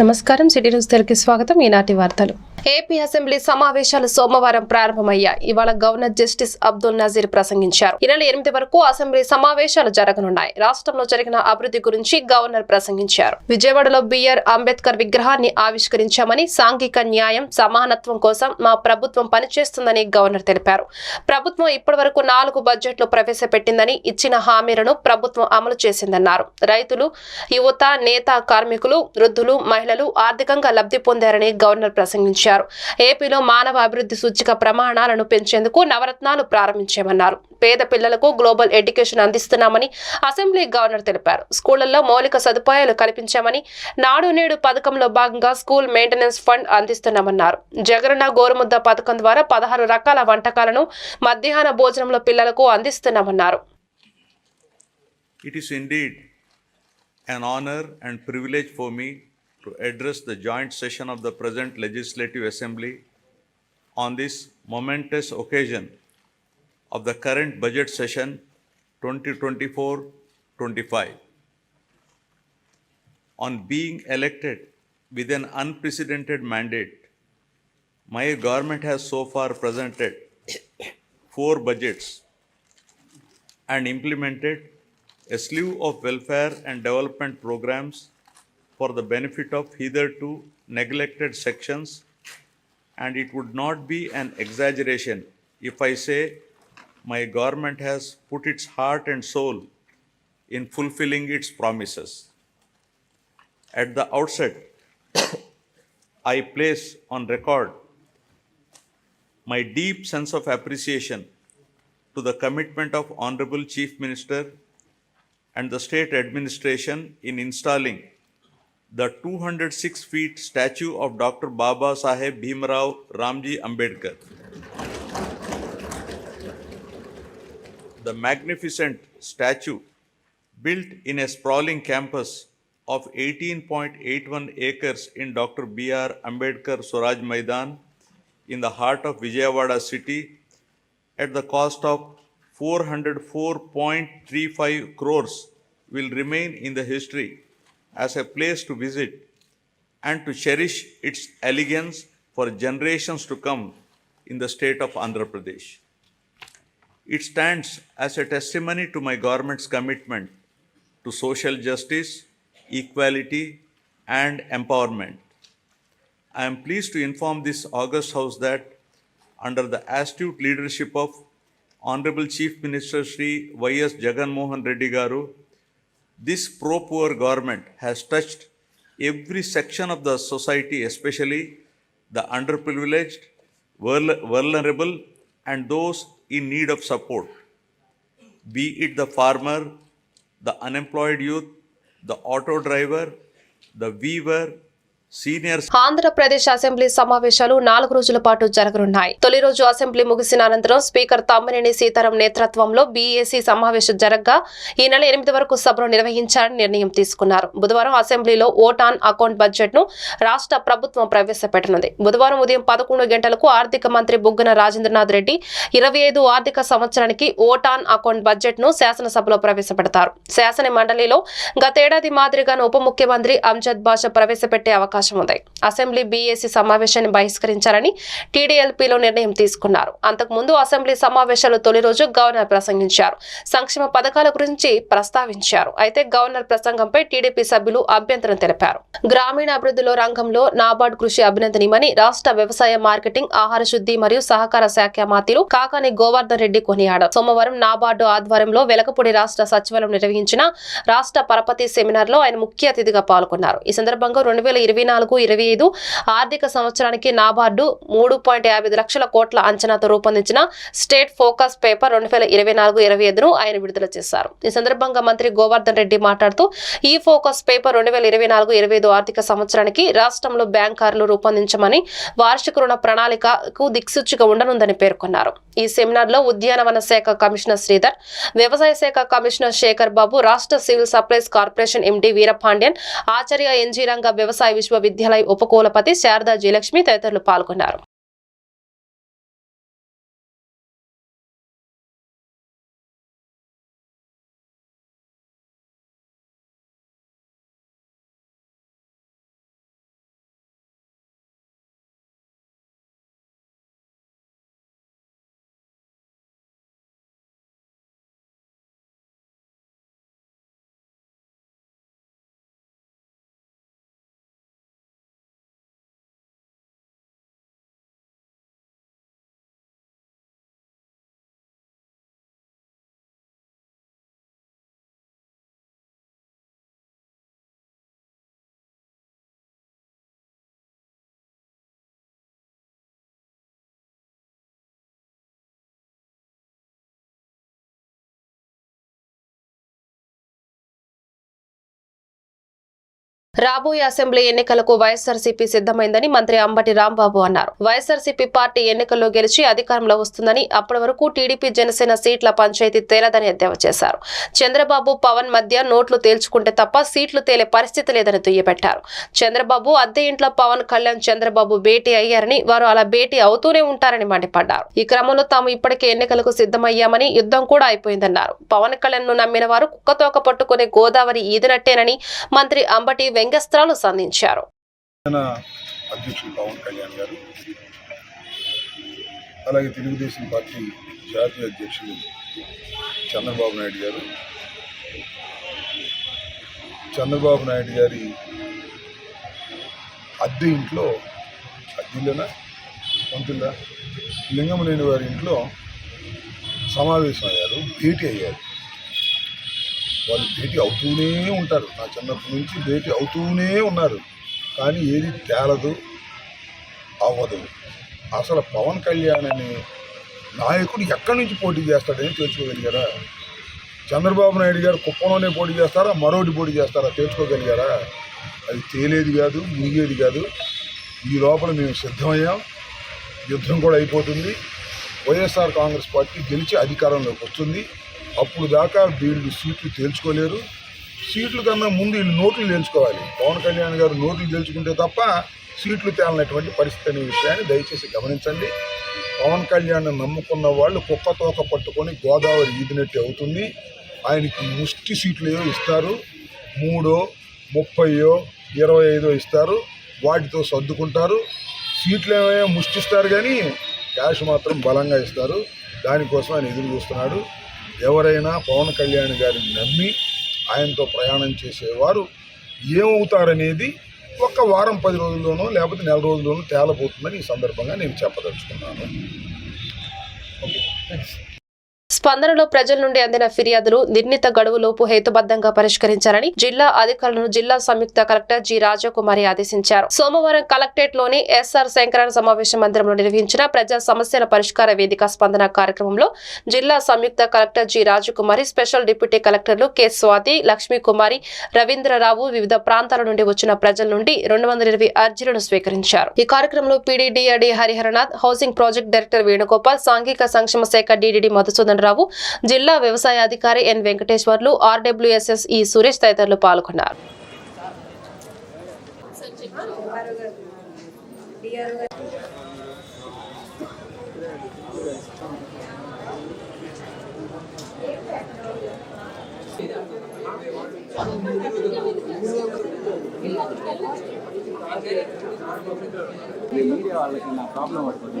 నమస్కారం. City news తెలుగుకి స్వాగతం. ఈనాటి వార్తలు. ఏపీ అసెంబ్లీ సమావేశాలు సోమవారం ప్రారంభమయ్యాయి. ఇవాళ గవర్నర్ జస్టిస్ అబ్దుల్ నజీర్ ప్రసంగించారు. ఈ నెల ఎనిమిది వరకు అసెంబ్లీ సమావేశాలు జరగనున్నాయి. రాష్ట్రంలో జరిగిన అభివృద్ధి గురించి గవర్నర్ ప్రసంగించారు. విజయవాడలో బిఆర్ అంబేద్కర్ విగ్రహాన్ని ఆవిష్కరించామని సాంఘిక న్యాయం సమానత్వం కోసం మా ప్రభుత్వం పనిచేస్తుందని గవర్నర్ తెలిపారు. ప్రభుత్వం ఇప్పటివరకు నాలుగు బడ్జెట్లు ప్రవేశపెట్టిందని ఇచ్చిన హామీలను ప్రభుత్వం అమలు చేసిందన్నారు. రైతులు యువత నేత కార్మికులు వృద్ధులు మహిళలు ఆర్థికంగా లబ్ధి పొందారని గవర్నర్ ప్రసంగించారు. ఏపీలో మానవ అభివృద్ధి సూచిక ప్రమాణాలను పెంచేందుకు నవరత్నాలు ప్రారంభించామన్నారు. పేద పిల్లలకు గ్లోబల్ ఎడ్యుకేషన్ అందిస్తున్నామని అసెంబ్లీ గవర్నర్ తెలిపారు. స్కూళ్ళలో మౌలిక సదుపాయాలు కల్పించామని నాడు నేడు పథకంలో భాగంగా స్కూల్ మెయింటెనెన్స్ ఫండ్ అందిస్తున్నామన్నారు. జగనన్న గోరుముద్ద పథకం ద్వారా పదహారు రకాల వంటకాలను మధ్యాహ్న భోజనంలో పిల్లలకు అందిస్తున్నామన్నారు. It is indeed an honor and privilege for me to address the joint session of the present Legislative Assembly on this momentous occasion of the current budget session 2024-25. On being elected with an unprecedented mandate, my government has so far presented four budgets and implemented a slew of welfare and development programs for the benefit of hitherto neglected sections, and it would not be an exaggeration if I say my government has put its heart and soul in fulfilling its promises. At the outset, I place on record my deep sense of appreciation to the commitment of Honorable Chief Minister and the state administration in installing the 206 feet statue of Dr. Baba Saheb Bhimrao Ramji Ambedkar. The magnificent statue, built in a sprawling campus of 18.81 acres in Dr. B.R. Ambedkar Swaraj Maidan in the heart of Vijayawada city, at the cost of 404.35 crores will remain in the history as a place to visit and to cherish its elegance for generations to come in the state of Andhra Pradesh. It stands as a testimony to my government's commitment to social justice, equality, and empowerment. I am pleased to inform this August House that under the astute leadership of Honorable Chief Minister Sri Y.S. Jagan Mohan Reddy Garu, this pro-poor government has touched every section of the society, especially the underprivileged, vulnerable, and those in need of support. Be it the farmer, the unemployed youth, the auto driver, the weaver, Andhra Pradesh assembly సమావేశాలు నాలుగు రోజుల పాటు జరగనున్నాయి. తొలి రోజు assembly ముగిసిన అనంతరం speaker Tammineni Sitaram నేతృత్వంలో బీఏసీ సమావేశం జరగగా ఈ నెల ఎనిమిది వరకు సభను నిర్వహించాలని నిర్ణయం తీసుకున్నారు. బుధవారం అసెంబ్లీలో ఓట్ ఆన్ అకౌంట్ బడ్జెట్ను రాష్ట్ర ప్రభుత్వం ప్రవేశపెట్టనుంది. బుధవారం ఉదయం పదకొండు గంటలకు ఆర్థిక మంత్రి బుగ్గన రాజేంద్రనాథ్ రెడ్డి ఇరవై ఐదు ఆర్థిక సంవత్సరానికి ఓట్ ఆన్ అకౌంట్ బడ్జెట్ను శాసనసభలో ప్రవేశపెడతారు. శాసన మండలిలో గతేడాది మాదిరిగాను ఉప ముఖ్యమంత్రి అంజద్ బాషా ప్రవేశపెట్టే అవకాశం ఉంది అసెంబ్లీ బీఏసీ సమావేశాన్ని బహిష్కరించాలని టీడీఎల్పీలో నిర్ణయం తీసుకున్నారు. అంతకుముందు అసెంబ్లీ సమావేశాలు తొలి రోజు గవర్నర్ ప్రసంగించారు. సంక్షేమ పథకాల గురించి ప్రస్తావించారు. అయితే గవర్నర్ ప్రసంగంపై టీడీపీ సభ్యులు అభ్యంతరం తెలిపారు. గ్రామీణాభివృద్ధిలో రంగంలో నాబార్డ్ కృషి అభినందనీయమని రాష్ట్ర వ్యవసాయ మార్కెటింగ్ ఆహార శుద్ధి మరియు సహకార శాఖ మాతిలు కాకాని గోవర్ధన్ రెడ్డి కొనియాడారు. సోమవారం నాబార్డు ఆధ్వర్యంలో వెలకపూడి రాష్ట్ర సచివాలయం నిర్వహించిన రాష్ట్ర పరపతి సెమినార్లో ఆయన ముఖ్య అతిథిగా పాల్గొన్నారు. ఈ సందర్భంగా రెండు వేల ఇరవై నాలుగు ఇరవై ఐదు ఆర్థిక సంవత్సరానికి నాబార్డు మూడు పాయింట్ యాభై ఐదు లక్షల కోట్ల అంచనాతో రూపొందించిన స్టేట్ ఫోకస్ పేపర్ రెండు వేల ఇరవై నాలుగు ఇరవై ఐదును ఆయన విడుదల చేశారు. ఈ సందర్భంగా మంత్రి గోవర్ధన్ రెడ్డి మాట్లాడుతూ ఈ ఫోకస్ పేపర్ రెండు వేల ఇరవై నాలుగు ఇరవై ఐదు ఆర్థిక సంవత్సరానికి రాష్ట్రంలో బ్యాంకర్లు రూపొందించమని వార్షిక రుణ ప్రణాళికకు దిక్సూచిగా ఉండనుందని పేర్కొన్నారు. ఈ సెమినార్లో ఉద్యానవన శాఖ కమిషనర్ శ్రీధర్ వ్యవసాయ శాఖ కమిషనర్ శేఖర్ బాబు రాష్ట్ర civil supplies corporation MD Veerapandian ఆచార్య ఎన్జీ రంగ వ్యవసాయ విశ్వ విశ్వవిద్యాలయ ఉపకులపతి శారదా జయలక్ష్మి తదితరులు పాల్గొన్నారు. రాబోయే అసెంబ్లీ ఎన్నికలకు వైఎస్ఆర్సీపీ సిద్ధమైందని మంత్రి అంబటి రాంబాబు అన్నారు. వైఎస్ఆర్సీపీ పార్టీ ఎన్నికల్లో గెలిచి అధికారంలో వస్తుందని అప్పటి వరకు టీడీపీ జనసేన సీట్ల పంచాయతీ తేలదని ఎద్దేవా చేశారు. చంద్రబాబు పవన్ మధ్య నోట్లు తేల్చుకుంటే తప్ప సీట్లు తేలే పరిస్థితి లేదని దుయ్యబెట్టారు. చంద్రబాబు అద్దె ఇంట్లో పవన్ కళ్యాణ్ చంద్రబాబు భేటీ అయ్యారని వారు అలా భేటీ అవుతూనే ఉంటారని మండిపడ్డారు. ఈ క్రమంలో తాము ఇప్పటికే ఎన్నికలకు సిద్ధమయ్యామని యుద్ధం కూడా అయిపోయిందన్నారు. పవన్ కళ్యాణ్ను నమ్మిన వారు కుక్కతోక పట్టుకునే గోదావరి ఈదినట్టేనని మంత్రి అంబటి వ్యంగ్యస్త్రాలు సంధించారు. అధ్యక్షులు పవన్ కళ్యాణ్ గారు అలాగే తెలుగుదేశం పార్టీ జాతీయ అధ్యక్షులు చంద్రబాబు నాయుడు గారు. చంద్రబాబు నాయుడు గారి అద్దె ఇంట్లో అద్దెలేనా? పంతులా లేని వారి ఇంట్లో సమావేశం అయ్యారు భేటీ అయ్యారు. వాళ్ళు భేటీ అవుతూనే ఉంటారు. నా చిన్నప్పటి నుంచి భేటీ అవుతూనే ఉన్నారు. కానీ ఏది తేలదు అవ్వదు. అసలు పవన్ కళ్యాణ్ అనే నాయకుడు ఎక్కడి నుంచి పోటీ చేస్తాడని తెలుసుకోగలిగారా? చంద్రబాబు నాయుడు గారు కుప్పంలోనే పోటీ చేస్తారా? మరోటి పోటీ చేస్తారా? తెలుసుకోగలిగారా? అది తేలేది కాదు మునిగేది కాదు. ఈ లోపల మేము సిద్ధమయ్యాం. యుద్ధం కూడా అయిపోతుంది. వైఎస్ఆర్ కాంగ్రెస్ పార్టీ గెలిచి అధికారంలోకి వస్తుంది. అప్పుడు దాకా వీళ్ళు సీట్లు తేల్చుకోలేరు. సీట్ల కన్నా ముందు వీళ్ళు నోట్లు తేల్చుకోవాలి. పవన్ కళ్యాణ్ గారు నోట్లు తేల్చుకుంటే తప్ప సీట్లు తేలనటువంటి పరిస్థితి అనే విషయాన్ని దయచేసి గమనించండి. పవన్ కళ్యాణ్ నమ్ముకున్న వాళ్ళు కుక్క తోక పట్టుకొని గోదావరి ఈదినట్టు అవుతుంది. ఆయనకి ముష్టి సీట్లు ఏదో ఇస్తారు. మూడో ముప్పయో ఇరవై ఐదో ఇస్తారు. వాటితో సర్దుకుంటారు. సీట్లు ఏమో ముష్టిస్తారు కానీ క్యాష్ మాత్రం బలంగా ఇస్తారు. దానికోసం ఆయన ఎదురు చూస్తున్నాడు. ఎవరైనా పవన్ కళ్యాణ్ గారిని నమ్మి ఆయనతో ప్రయాణం చేసేవారు ఏమవుతారనేది ఒక్క వారం పది రోజుల్లోనో లేకపోతే నెల రోజుల్లోనో తేలబోతుందని ఈ సందర్భంగా నేను చెప్పదలుచుకున్నాను. ఓకే థ్యాంక్స్ స్పందనలో ప్రజల నుండి అందిన ఫిర్యాదులు నిర్ణీత గడువులోపు హేతుబద్ధంగా పరిష్కరించాలని జిల్లా అధికారులను జిల్లా సంయుక్త కలెక్టర్ జి రాజకుమారి ఆదేశించారు. సోమవారం కలెక్టరేట్లోని ఎస్ఆర్ శంకరన్ సమావేశ మందిరంలో నిర్వహించిన ప్రజా సమస్యల పరిష్కార వేదిక స్పందన కార్యక్రమంలో జిల్లా సంయుక్త collector G Rajakumari special deputy కలెక్టర్లు కె స్వాతి లక్ష్మీ కుమారి రవీంద్రరావు వివిధ ప్రాంతాల నుండి వచ్చిన ప్రజల నుండి రెండు వందల ఇరవై అర్జీలను స్వీకరించారు. ఈ కార్యక్రమంలో PDDRD Hariharanath housing project director Venugopal సాంఘిక సంక్షేమ శాఖ డీడీడీ మధుసూదన్ రావు. జిల్లా వ్యవసాయ అధికారి ఎన్ వెంకటేశ్వర్లు ఆర్డబ్ల్యూఎస్ఎస్ ఈ సురేష్ తదితరులు పాల్గొన్నారు. మీడియా వాళ్ళకి నా ప్రాబ్లం పడుతుంది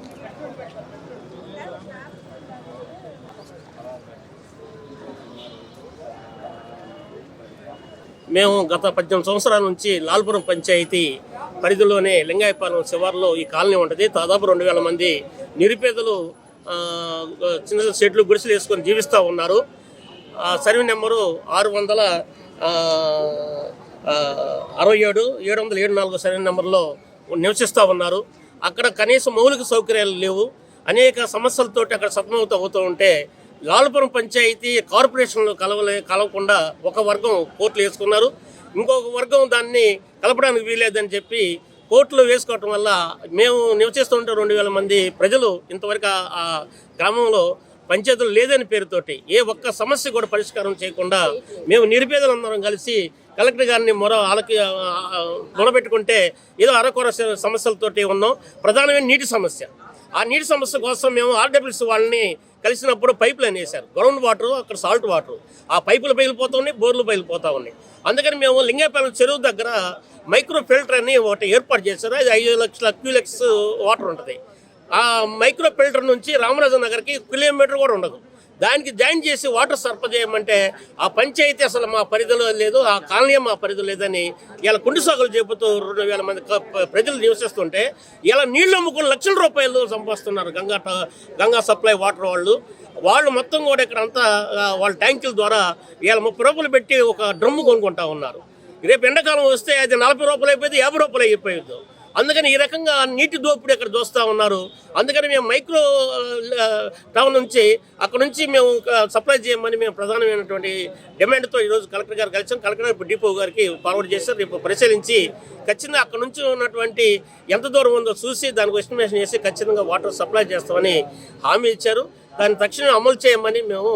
మేము గత పద్దెనిమిది సంవత్సరాల నుంచి లాల్పురం పంచాయతీ పరిధిలోనే లింగాయపాలెం శివార్లో ఈ కాలనీ ఉంటుంది. దాదాపు రెండు వేల మంది నిరుపేదలు చిన్న చిన్న షెడ్లు గుడిసెలు వేసుకొని జీవిస్తూ ఉన్నారు. ఆ, సర్వే నెంబరు ఆరు వందల అరవై ఏడు ఏడు వందల ఏడు నాలుగు సర్వే నెంబర్లో నివసిస్తూ ఉన్నారు. అక్కడ కనీసం మౌలిక సౌకర్యాలు లేవు. అనేక సమస్యలతోటి అక్కడ సతమవుతూ అవుతూ ఉంటే లాలపురం పంచాయతీ కార్పొరేషన్లో కలవలే కలవకుండా ఒక వర్గం కోర్టులు వేసుకున్నారు. ఇంకొక వర్గం దాన్ని కలపడానికి వీలేదని చెప్పి కోర్టులో వేసుకోవటం వల్ల మేము నివసిస్తుంటే రెండు వేల మంది ప్రజలు ఇంతవరకు ఆ- గ్రామంలో పంచాయతీలు లేదని పేరుతోటి ఏ ఒక్క సమస్య కూడా పరిష్కారం చేయకుండా మేము నిరుపేదలందరం కలిసి కలెక్టర్ గారిని మొర ఆలకి ఆ, మొరబెట్టుకుంటే ఏదో అరకొర సమస్యలతోటి ఉన్నాం. ప్రధానమైన నీటి సమస్య. ఆ నీటి సమస్య కోసం మేము ఆర్డబ్ల్యూసీ వాళ్ళని కలిసినప్పుడు పైప్ లైన్ వేశారు. గ్రౌండ్ వాటర్ అక్కడ సాల్ట్ వాటర్ ఆ పైపులు పగిలిపోతూ ఉన్నాయి బోర్లు పగిలిపోతూ ఉన్నాయి. అందుకని మేము లింగాయపాలెం చెరువు దగ్గర మైక్రో ఫిల్టర్ అని ఒకటి ఏర్పాటు చేశారు. అది ఐదు లక్షల క్యూలెక్స్ వాటర్ ఉంటుంది. ఆ మైక్రో ఫిల్టర్ నుంచి రామరాజు నగర్కి కిలోమీటర్ కూడా ఉండదు. దానికి జాయిన్ చేసి వాటర్ సరఫరా చేయమంటే ఆ పంచాయతీ అసలు మా పరిధిలో లేదు ఆ కాలనీ మా పరిధిలో లేదని ఇలా కుండి సాగులు చెబుతూ రెండు వేల మంది ప్రజలు నివసిస్తుంటే ఇలా నీళ్ళు అమ్ముకుని లక్షల రూపాయలు సంపాదిస్తున్నారు గంగా గంగా సప్లై వాటర్ వాళ్ళు. వాళ్ళు మొత్తం కూడా ఇక్కడ అంతా వాళ్ళ ట్యాంకుల ద్వారా ఇలా ముప్పై రూపాయలు పెట్టి ఒక డ్రమ్ము కొనుక్కుంటా ఉన్నారు. రేపు ఎండాకాలం వస్తే అది నలభై రూపాయలు అయిపోయింది యాభై రూపాయలు అయిపోయింది. అందుకని ఈ రకంగా నీటి దోపిడీ అక్కడ దోస్తూ ఉన్నారు. అందుకని మేము మైక్రో టౌన్ నుంచి అక్కడ నుంచి మేము సప్లై చేయమని మేము ప్రధానమైనటువంటి డిమాండ్తో ఈరోజు కలెక్టర్ గారు కలిసాం. కలెక్టర్ గారు ఇప్పుడు డిపో గారికి ఫార్వర్డ్ చేశారు. రేపు పరిశీలించి ఖచ్చితంగా అక్కడ నుంచి ఉన్నటువంటి ఎంత దూరం ఉందో చూసి దానికి ఎస్టిమేషన్ చేసి ఖచ్చితంగా వాటర్ సప్లై చేస్తామని హామీ ఇచ్చారు. దాన్ని తక్షణం అమలు చేయమని మేము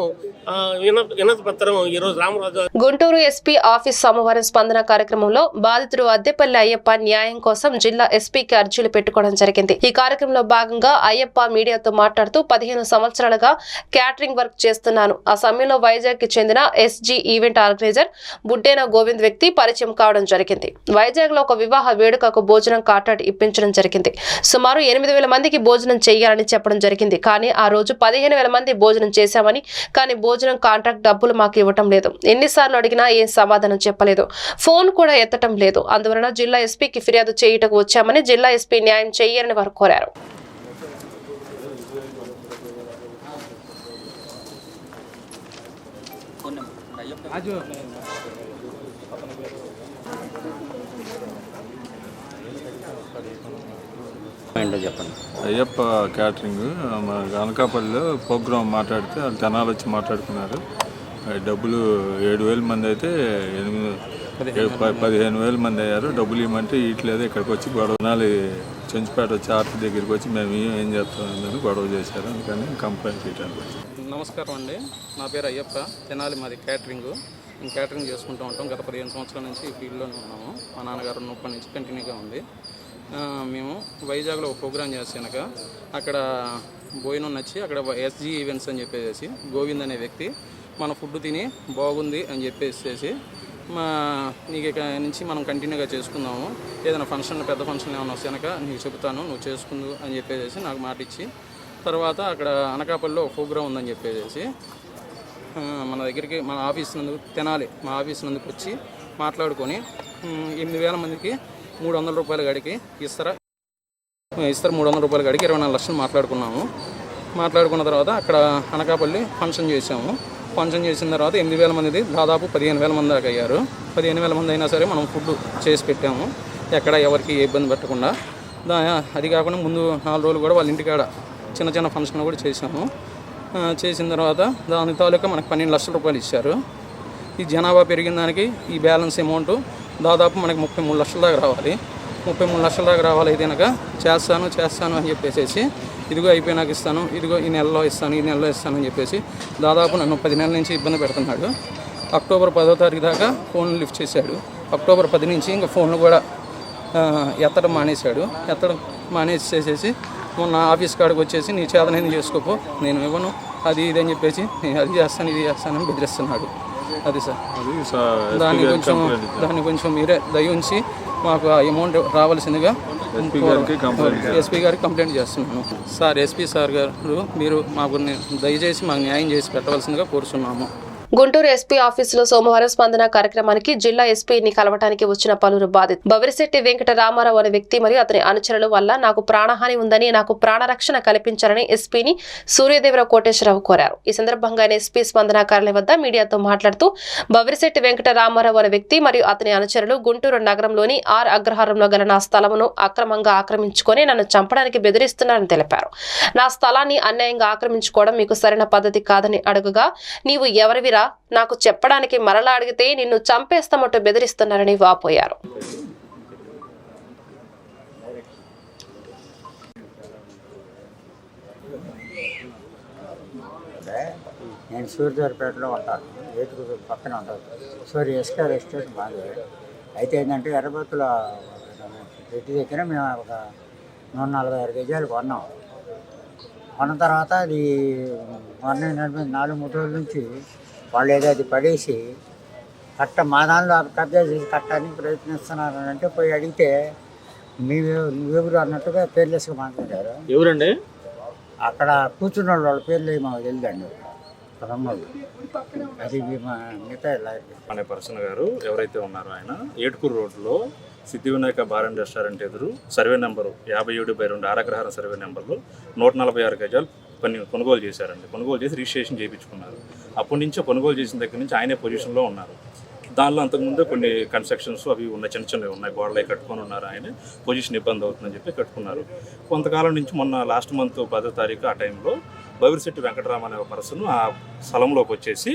వినతి పత్రం ఈరోజు రామరాజు గుంటూరు ఎస్పీ ఆఫీస్ సోమవారం స్పందన కార్యక్రమంలో బాధితుడు అద్దెపల్లి అయ్యప్ప న్యాయం కోసం జిల్లా ఎస్పీకి అర్జీలు పెట్టుకోవడం జరిగింది. ఈ కార్యక్రమంలో భాగంగా అయ్యప్ప మీడియాతో మాట్లాడుతూ పదిహేను సంవత్సరాలుగా క్యాటరింగ్ వర్క్ చేస్తున్నాను. ఆ సమయంలో వైజాగ్కి చెందిన SG event organiser Buddena Govind వ్యక్తి పరిచయం కావడం జరిగింది. వైజాగ్లో ఒక వివాహ వేడుకకు భోజనం కాంట్రాక్ట్ ఇప్పించడం జరిగింది. సుమారు ఎనిమిది వేల మందికి భోజనం చేయాలని చెప్పడం జరిగింది. కానీ ఆ రోజు పదిహేను వేల మంది భోజనం చేశామని కానీ భోజనం కాంట్రాక్ట్ డబ్బులు మాకు ఇవ్వటం లేదు. ఎన్నిసార్లు అడిగినా ఏం సమాధానం చెప్పలేదు. ఫోన్ కూడా ఎత్తటం లేదు. అందువలన జిల్లా ఎస్పీకి ఫిర్యాదు చేయుటకు వచ్చామని జిల్లా ఎస్పీ న్యాయం చేయాలని వారు కోరారు. ఏంటో చెప్పండి. అయ్యప్ప క్యాటరింగ్ మన అనకాపల్లిలో ప్రోగ్రామ్ మాట్లాడితే వాళ్ళు జనాలు వచ్చి మాట్లాడుకున్నారు. ఆ డబ్బులు ఏడు వేల మంది అయితే ఎనిమిది పదిహేను వేల మంది అయ్యారు. డబ్బులు ఇవ్వమంటే ఇట్లేదు ఇక్కడికి వచ్చి గొడవ. జనాలు చెంచుపేట వచ్చి ఆర్టీ దగ్గరికి వచ్చి మేము ఏం చేస్తామని గొడవ చేశారు. అందుకని కంప్లైంట్ చేయడానికి వచ్చాం. నమస్కారం అండి. నా పేరు అయ్యప్ప. తెనాలి మాది క్యాటరింగ్. మేము క్యాటరింగ్ చేసుకుంటూ ఉంటాం. గత పదిహేను సంవత్సరాల నుంచి ఈ ఫీల్డ్లోనే ఉన్నాము. మా నాన్నగారు ఉన్నప్పటి నుంచి కంటిన్యూగా ఉంది. మేము వైజాగ్లో ఒక ప్రోగ్రామ్ చేసాక అక్కడ. భోజనం నచ్చి అక్కడ ఎస్జీ ఈవెంట్స్ అని చెప్పేసి గోవింద్ అనే వ్యక్తి మన ఫుడ్ తిని బాగుంది అని చెప్పేసి మా నీకు ఇక నుంచి మనం కంటిన్యూగా చేసుకుందాము. ఏదైనా ఫంక్షన్ పెద్ద ఫంక్షన్ ఏమైనా వస్తానక నీకు చెబుతాను నువ్వు చేసుకుందు అని చెప్పేసి నాకు మాట ఇచ్చి తర్వాత అక్కడ అనకాపల్లిలో ఒక ప్రోగ్రామ్ ఉందని చెప్పేసి మన దగ్గరికి మన ఆఫీస్ నందుకు తెనాలి. మా ఆఫీస్ నందుకు వచ్చి మాట్లాడుకొని ఎనిమిది వేల మందికి మూడు వందల రూపాయల గడికి ఇస్తారా ఇస్తారు మూడు వందల రూపాయల గడికి ఇరవై నాలుగు లక్షలు మాట్లాడుకున్నాము. మాట్లాడుకున్న తర్వాత అక్కడ అనకాపల్లి ఫంక్షన్ చేసాము ఫంక్షన్ చేసిన తర్వాత ఎనిమిది వేల మంది దాదాపు పదిహేను వేల మంది దాకా అయ్యారు. పదిహేను వేల మంది అయినా సరే మనం ఫుడ్ చేసి పెట్టాము. ఎక్కడ ఎవరికి ఏ ఇబ్బంది పెట్టకుండా. దా అది కాకుండా ముందు నాలుగు రోజులు కూడా వాళ్ళ ఇంటికాడ చిన్న చిన్న ఫంక్షన్ కూడా చేసాము చేసిన తర్వాత దాని తాలూకా మనకు పన్నెండు లక్షల రూపాయలు ఇచ్చారు. ఈ జనాభా పెరిగిన దానికి ఈ బ్యాలెన్స్ అమౌంట్ దాదాపు మనకి ముప్పై మూడు లక్షల దాకా రావాలి. ముప్పై మూడు లక్షల దాకా రావాలి అయితే కనుక చేస్తాను చేస్తాను అని చెప్పేసి ఇదిగో అయిపోయినాక ఇస్తాను ఇదిగో ఈ నెలలో ఇస్తాను ఈ నెలలో ఇస్తాను అని చెప్పేసి దాదాపు నన్ను పది నెలల నుంచి ఇబ్బంది పెడుతున్నాడు. అక్టోబర్ పదో తారీఖు దాకా ఫోన్ లిఫ్ట్ చేశాడు. అక్టోబర్ పది నుంచి ఇంకా ఫోన్లు కూడా ఎత్తడం మానేశాడు. ఎత్తడం మానేసి చేసేసి మొన్న ఆఫీస్ కాడికి వచ్చేసి నీ చేతనైంది చేసుకోపో నేను ఇవ్వను. అది ఇది అని చెప్పేసి నేను అది చేస్తాను ఇది చేస్తానని బెదిరిస్తున్నాడు. అది సార్. దాన్ని కొంచెం. దాన్ని కొంచెం మీరే దయ ఉంచి మాకు ఆ అమౌంట్ రావాల్సిందిగా ఎస్పీ గారికి కంప్లైంట్ చేస్తున్నాను. సార్ ఎస్పీ సార్ గారు మీరు మాకు దయచేసి మాకు న్యాయం చేసి పెట్టవలసిందిగా కోరుతున్నాము గుంటూరు ఎస్పీ ఆఫీసులో సోమవారం స్పందన కార్యక్రమానికి జిల్లా ఎస్పీని కలవటానికి వచ్చిన పలువురు బాధితులు బవిరిశెట్టి వెంకట రామారావు అనే వ్యక్తి మరియు అతని అనుచరుల వల్ల నాకు ప్రాణహాని ఉందని నాకు ప్రాణరక్షణ కల్పించాలని ఎస్పీని సూర్యదేవరావు కోటేశ్వరరావు కోరారు. ఈ సందర్భంగా ఆయన ఎస్పీ స్పందన కార్యాలయం వద్ద మీడియాతో మాట్లాడుతూ బవిరిశెట్టి వెంకట రామారావు అనే వ్యక్తి మరియు అతని అనుచరులు గుంటూరు నగరంలోని ఆర్ అగ్రహారంలో గల నా స్థలమును అక్రమంగా ఆక్రమించుకొని నన్ను చంపడానికి బెదిరిస్తున్నారని తెలిపారు. నా స్థలాన్ని అన్యాయంగా ఆక్రమించుకోవడం మీకు సరైన పద్ధతి కాదని అడుగుగా నీవు లేరా నాకు చెప్పడానికి మరలా అడిగితే నిన్ను చంపేస్తామంటూ బెదిరిస్తున్నారని వాపోయారు. అంటే నేను సూర్యదేవరపేటలో ఉంటాను. ఏటుకు పక్కన ఉంటాను. సూర్య ఎస్కే ఎస్టేట్ మాది. అయితే ఏంటంటే ఎర్రబత్తుల పెట్టి దగ్గర మేము ఒక నూట నలభై ఆరు కేజీలు కొన్నాం. కొన్న తర్వాత అది మొన్న నలభై నాలుగు మూడు రోజుల నుంచి వాళ్ళు ఏదో అది పడేసి కట్ట మా దానిలో కబ్జా చేసి కట్టడానికి ప్రయత్నిస్తున్నారు అని అంటే పోయి అడిగితే మీవే నువ్వెవరు అన్నట్టుగా పేర్లెస్గా మాట్లాడారు. ఎవరండి? అక్కడ కూర్చున్న వాళ్ళు వాళ్ళ పేర్లు ఏమో మాకు తెలియదండి రమ్మలు అది మా మిగతా అనే పర్సన్ గారు ఎవరైతే ఉన్నారో ఆయన ఏటుకూరు రోడ్లో Siddhi Vinayaka bar and restaurant ఎదురు సర్వే నెంబరు యాభై ఏడు బై రెండు ఆరగ్రహారం సర్వే నెంబర్లో నూట నలభై ఆరు గజాలు కొన్ని కొనుగోలు చేశారండి. కొనుగోలు చేసి రిజిస్ట్రేషన్ చేయించుకున్నారు. అప్పటి నుంచే కొనుగోలు చేసిన దగ్గర నుంచి ఆయనే పొజిషన్లో ఉన్నారు. దానిలో అంతకుముందే కొన్ని కన్స్ట్రక్షన్స్ అవి ఉన్నాయి చిన్న చిన్నవి ఉన్నాయి. గోడలు కట్టుకొని ఉన్నారు ఆయన. పొజిషన్ ఇబ్బంది అవుతుందని చెప్పి కట్టుకున్నారు. కొంతకాలం నుంచి మొన్న లాస్ట్ మంత్ పదో తారీఖు ఆ టైంలో బవిరిశెట్టి వెంకటరామ అనే ఒక పర్సన్ ఆ స్థలంలోకి వచ్చేసి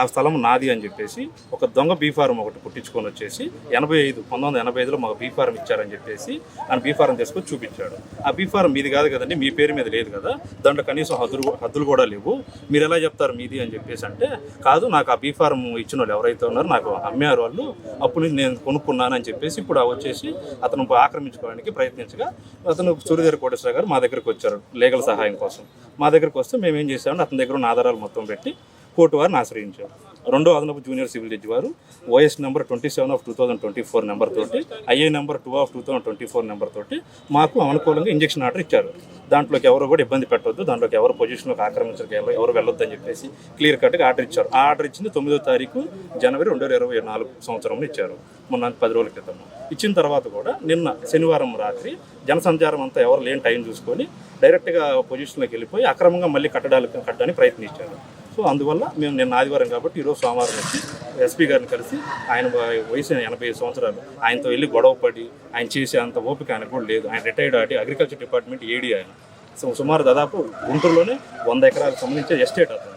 ఆ స్థలం నాది అని చెప్పేసి ఒక దొంగ బీఫారం ఒకటి పుట్టించుకొని వచ్చేసి ఎనభై ఐదు పంతొమ్మిది వందల ఎనభై ఐదులో మాకు బీఫారం ఇచ్చారని చెప్పేసి ఆయన బీఫారం తీసుకొని చూపించాడు. ఆ బీఫారం మీది కాదు కదండి మీ పేరు మీద లేదు కదా దాంట్లో కనీసం హద్దులు హద్దులు కూడా లేవు. మీరు ఎలా చెప్తారు మీది అని చెప్పేసి అంటే కాదు నాకు ఆ బీఫారం ఇచ్చిన వాళ్ళు ఎవరైతే ఉన్నారో నాకు అమ్మారు వాళ్ళు అప్పుడు నుంచి నేను కొనుక్కున్నాను అని చెప్పేసి ఇప్పుడు వచ్చేసి అతను ఆక్రమించుకోవడానికి ప్రయత్నించగా అతను సూర్యదేవి కోటేశ్వర గారు మా దగ్గరకు వచ్చారు లీగల్ సహాయం కోసం. మా దగ్గరకు వస్తే మేము ఏం చేసామంటే అతని దగ్గర ఉన్న ఆధారాలు మొత్తం పెట్టి కోర్టు వారిని ఆశ్రయించారు. రెండో అదనపు జూనియర్ సివిల్ జడ్జి వారు OS number twenty seven of two thousand twenty four number తోటి IA number two of two thousand twenty four number తోటి మాకు అనుకూలంగా ఇంజక్షన్ ఆర్డర్ ఇచ్చారు. దాంట్లోకి ఎవరు కూడా ఇబ్బంది పెట్టవద్దు దాంట్లోకి ఎవరు పొజిషన్లోకి ఆక్రమించడానికి ఎవరు వెళ్ళొద్దు అని చెప్పేసి క్లియర్ కట్గా ఆర్డర్ ఇచ్చారు. ఆ ఆర్డర్ ఇచ్చింది తొమ్మిదో తారీఖు జనవరి రెండు వేల ఇరవై నాలుగు సంవత్సరంలో ఇచ్చారు. మొన్న పది రోజుల క్రితం. ఇచ్చిన తర్వాత కూడా నిన్న శనివారం రాత్రి జనసంచారం అంతా ఎవరు లేని టైం చూసుకొని డైరెక్ట్గా పొజిషన్లోకి వెళ్ళిపోయి అక్రమంగా మళ్ళీ కట్టడాలు కట్టడానికి ప్రయత్నించారు. సో అందువల్ల మేము నిన్న ఆదివారం కాబట్టి ఈరోజు సోమవారం వచ్చి ఎస్పీ గారిని కలిసి ఆయన వయసు ఎనభై సంవత్సరాలు. ఆయనతో వెళ్ళి గొడవ పడి ఆయన చేసే అంత ఓపిక ఆయన కూడా లేదు. ఆయన రిటైర్డ్ ఆడి అగ్రికల్చర్ డిపార్ట్మెంట్ ఏడీ ఆయన. సో సుమారు దాదాపు గుంటూరులోనే వంద ఎకరాలకు సంబంధించి ఎస్టేట్ అతను.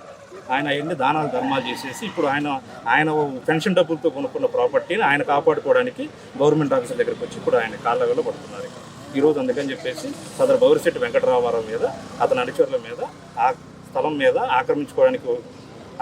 ఆయన అవన్నీ దానాలు ధర్మాలు చేసేసి ఇప్పుడు ఆయన ఆయన పెన్షన్ డబ్బులతో కొనుక్కున్న ప్రాపర్టీని ఆయన కాపాడుకోవడానికి గవర్నమెంట్ ఆఫీసర్ దగ్గరికి వచ్చి ఇప్పుడు ఆయన కాళ్ళలో పడుతున్నారు. ఈరోజు అందుకని చెప్పేసి సదరు బౌరిశెట్టి వెంకటరామారావు మీద అతని అనుచరుల మీద ఆ స్థలం మీద ఆక్రమించుకోవడానికి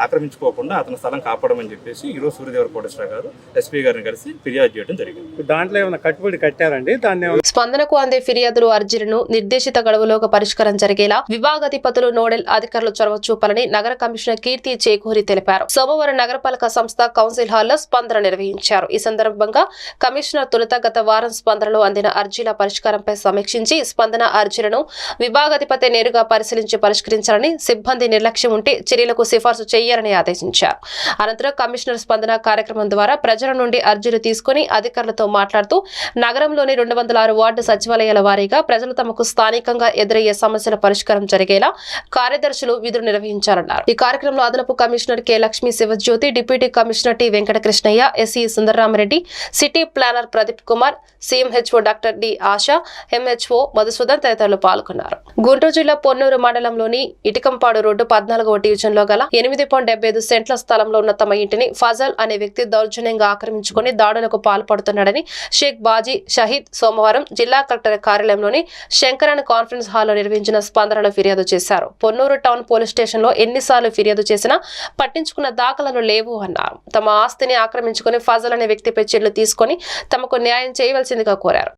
ఆక్రమించుకోకుండా అతని స్థలం కాపాడమని చెప్పేసి ఈరోజు సూర్యదేవర కోటేశ్వర గారు ఎస్పీ గారిని కలిసి ఫిర్యాదు చేయడం జరిగింది. దాంట్లో ఏమైనా కట్టుబడి కట్టారండి? దాన్ని స్పందనకు అందే ఫిర్యాదులు అర్జీలను నిర్దేశిత గడువులోగా పరిష్కారం జరిగేలా విభాగాధిపతులు నోడల్ అధికారులు చొరవ చూపాలని నగర కమిషనర్ కీర్తి చేకూరి తెలిపారు. సోమవారం నగరపాలక సంస్థ కౌన్సిల్ హాల్లో స్పందన నిర్వహించారు. ఈ సందర్భంగా కమిషనర్ తొలుత గత వారం స్పందనలో అందిన అర్జీల పరిష్కారంపై సమీక్షించి స్పందన అర్జీలను విభాగాధిపతి నేరుగా పరిశీలించి పరిష్కరించాలని సిబ్బంది నిర్లక్ష్యం ఉంటే చర్యలకు సిఫార్సు చేయాలని ఆదేశించారు. అనంతరం కమిషనర్ స్పందన కార్యక్రమం ద్వారా ప్రజల నుండి అర్జీలు తీసుకుని అధికారులతో మాట్లాడుతూ నగరంలోని రెండు వందల ఆరు వార్డు సచివాలయాల వారీగా ప్రజలు తమకు స్థానికంగా ఎదురయ్యే సమస్యల పరిష్కారం జరిగేలా కార్యదర్శులు విధులు నిర్వహించారన్నారు ఈ కార్యక్రమంలో అదనపు commissioner K. Lakshmi Sivajyothi deputy commissioner T. Venkatakrishnayya SE Sundararamareddy city planner Pradeep Kumar CMHO doctor D. Asha MHO Madhusudan తదితరులు పాల్గొన్నారు. గుంటూరు జిల్లా పొన్నూరు మండలంలోని ఇటికంపాడు రోడ్డు పద్నాలుగవ డివిజన్లో గల ఎనిమిది పాయింట్ డెబ్బై ఐదు సెంట్ల స్థలంలో ఉన్న తమ ఇంటిని ఫజల్ అనే వ్యక్తి దౌర్జన్యంగా ఆక్రమించుకొని దాడులకు పాల్పడుతున్నాడని షేక్ బాజీ షహీద్ సోమవారం జిల్లా కలెక్టర్ కార్యాలయంలోని శంకరన్ కాన్ఫరెన్స్ హాల్లో నిర్వహించిన స్పందనలో ఫిర్యాదు చేశారు. పొన్నూరు టౌన్ పోలీస్ స్టేషన్లో ఎన్నిసార్లు ఫిర్యాదు చేసినా పట్టించుకున్న దాఖలను లేవు అన్నారు. తమ ఆస్తిని ఆక్రమించుకొని ఫజల్ అనే వ్యక్తిపై చర్యలు తీసుకొని తమకు న్యాయం చేయవలసిందిగా కోరారు.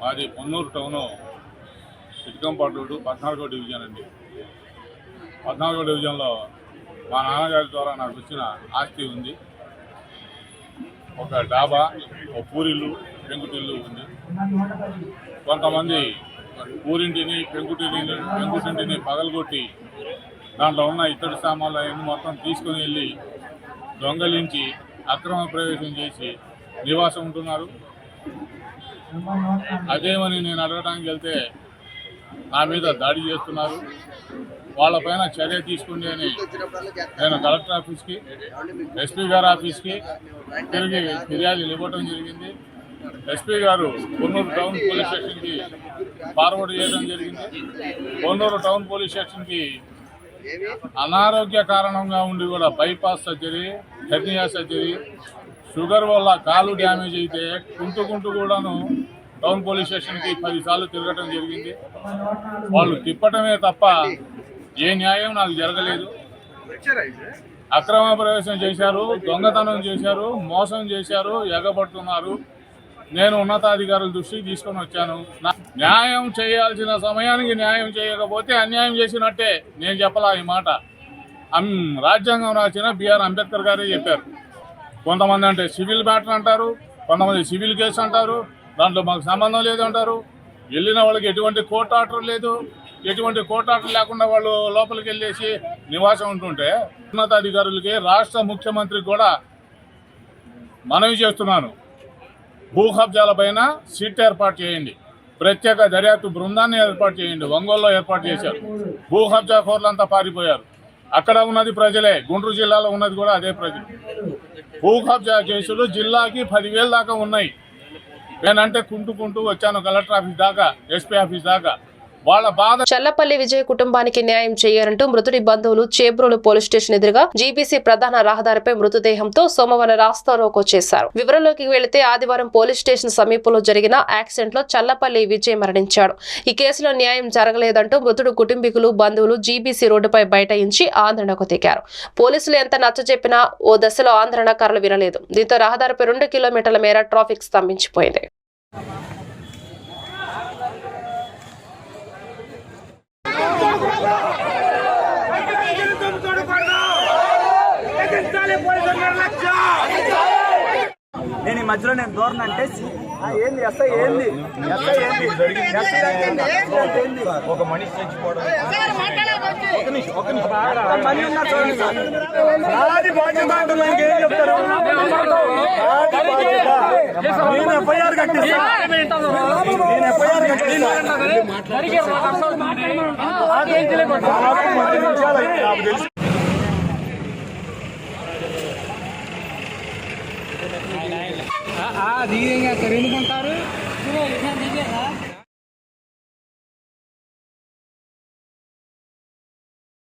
మాది పొన్నూరు టౌను ఇటుకంపాటు రోడ్డు పద్నాలుగో డివిజన్ అండి. పద్నాలుగో డివిజన్లో మా నాన్నగారి ద్వారా నాకు వచ్చిన ఆస్తి ఉంది. ఒక డాబా ఒక పూరిల్లు పెంకుటిల్లు ఉంది. కొంతమంది పూరింటిని పెంకుటిని పెంకుటింటిని పగలగొట్టి దాంట్లో ఉన్న ఇతడి సామాన్లు అవన్నీ మొత్తం తీసుకొని వెళ్ళి దొంగలించి అక్రమ ప్రవేశం చేసి నివాసం ఉంటున్నారు. అదేమని నేను అడగడానికి వెళ్తే నా మీద దాడి చేస్తున్నారు. వాళ్ళపైన చర్య తీసుకోండి అని నేను కలెక్టర్ ఆఫీస్కి ఎస్పీ గారి ఆఫీస్కి తిరిగి ఫిర్యాదులు ఇవ్వటం జరిగింది. ఎస్పీ గారు కొన్నూరు టౌన్ పోలీస్ స్టేషన్కి ఫార్వర్డ్ చేయడం జరిగింది. కొన్నూరు టౌన్ పోలీస్ స్టేషన్కి అనారోగ్య కారణంగా ఉండి కూడా bypass surgery hernia surgery sugar వల్ల కాలు డ్యామేజ్ అయితే కుంటుకుంటూ కూడాను టౌన్ పోలీస్ స్టేషన్కి పదిసార్లు తిరగటం జరిగింది. వాళ్ళు తిప్పటమే తప్ప ఏ న్యాయం నాకు జరగలేదు. అక్రమ ప్రవేశం చేశారు దొంగతనం చేశారు మోసం చేశారు ఎగబడుతున్నారు. నేను ఉన్నతాధికారుల దృష్టికి తీసుకొని వచ్చాను. న్యాయం చేయాల్సిన సమయానికి న్యాయం చేయకపోతే అన్యాయం చేసినట్టే నేను చెప్పలా ఈ మాట. రాజ్యాంగం రాసిన బిఆర్ అంబేద్కర్ గారే చెప్పారు. కొంతమంది అంటే సివిల్ మ్యాటర్ అంటారు కొంతమంది సివిల్ కేసు అంటారు దాంట్లో మాకు సంబంధం లేదు అంటారు. వెళ్ళిన వాళ్ళకి ఎటువంటి కోర్టు ఆర్డర్ లేదు. ఎటువంటి కోర్టు ఆర్డర్ లేకుండా వాళ్ళు లోపలికి వెళ్ళేసి నివాసం ఉంటుంటే ఉన్నతాధికారులకి రాష్ట్ర ముఖ్యమంత్రికి కూడా మనవి చేస్తున్నాను. భూకబ్జాల పైన సిట్ ఏర్పాటు చేయండి. ప్రత్యేక దర్యాప్తు బృందాన్ని ఏర్పాటు చేయండి. ఒంగోలులో ఏర్పాటు చేశారు. భూ కబ్జా కోర్లంతా పారిపోయారు. అక్కడ ఉన్నది ప్రజలే. గుంటూరు జిల్లాలో ఉన్నది కూడా అదే ప్రజలు. భూ కబ్జా కేసులు జిల్లాకి పదివేల దాకా ఉన్నాయి. నేనంటే కుంటుకుంటూ వచ్చాను. కలెక్టర్ ఆఫీస్ దాకా ఎస్పీ ఆఫీస్ దాకా. వాళ్ళ బాధ చల్లపల్లి విజయ్ కుటుంబానికి న్యాయం చేయాలంటూ మృతుడి బంధువులు చేబ్రోలు పోలీస్ స్టేషన్ ఎదురుగా జీబీసీ ప్రధాన రహదారిపై మృతదేహంతో సోమవారం రాస్తారోకో చేశారు. వివరంలోకి వెళితే ఆదివారం పోలీస్ స్టేషన్ సమీపంలో జరిగిన యాక్సిడెంట్లో చల్లపల్లి విజయ్ మరణించాడు. ఈ కేసులో న్యాయం జరగలేదంటూ మృతుడు కుటుంబీకులు బంధువులు జీబీసీ రోడ్డుపై బైఠాయించి ఆందోళనకు దిగారు. పోలీసులు ఎంత నచ్చజెప్పినా ఓ దశలో ఆందోళనకారులు వినలేదు. దీంతో రహదారిపై రెండు కిలోమీటర్ల మేర ట్రాఫిక్ స్తంభించిపోయింది. నేను ఈ మధ్యలో నేను దూరం అంటే ఏంది ఎస్ఐ ఏంది? ఎస్ఐ ఏంది? ఎస్ఐ ఒక మనిషి చచ్చిపోవడం ఒక నిమిషం, ఒక నిమిషం. ఉన్నారు చూడండి. సార్. బాధ్యత చెప్తారు? నాది బాధ్యత. నేను ఎఫ్ఐఆర్ ఎందుకుంటారు